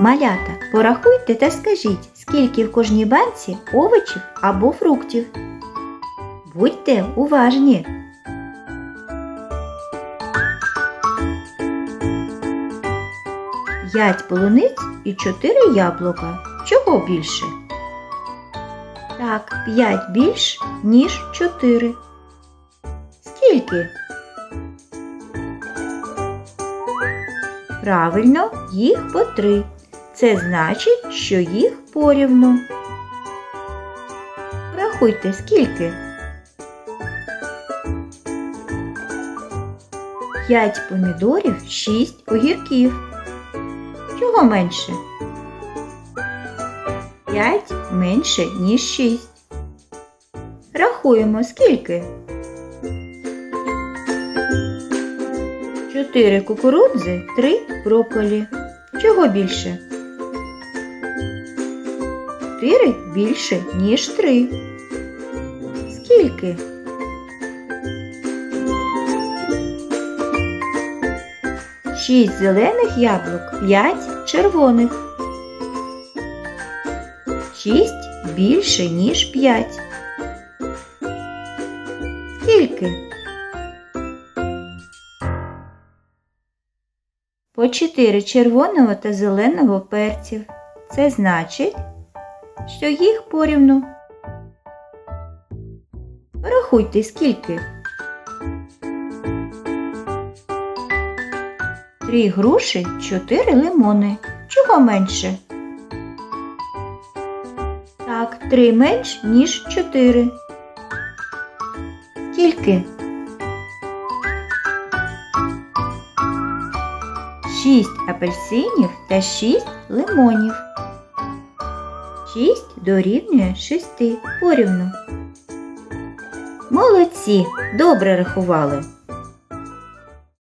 Малята, порахуйте та скажіть, скільки в кожній банці овочів або фруктів. Будьте уважні. П'ять полуниць і чотири яблука. Чого більше? Так, п'ять більш, ніж чотири. Скільки? Правильно, їх по три. Це значить, що їх порівну. Рахуйте, скільки? П'ять помідорів, шість огірків. Чого менше? П'ять менше, ніж шість. Рахуємо, скільки? Чотири кукурудзи, три брокколі. Чого більше? Чотири більше, ніж три. Скільки? Шість зелених яблук, п'ять червоних. Шість більше, ніж п'ять. Скільки? По чотири червоного та зеленого перців. Це значить, що їх порівну. Порахуйте, скільки. Три груші, чотири лимони. Чого менше? Так, три менш, ніж чотири. Скільки? Шість апельсинів та шість лимонів. Шість дорівнює шести порівну. Молодці, добре рахували.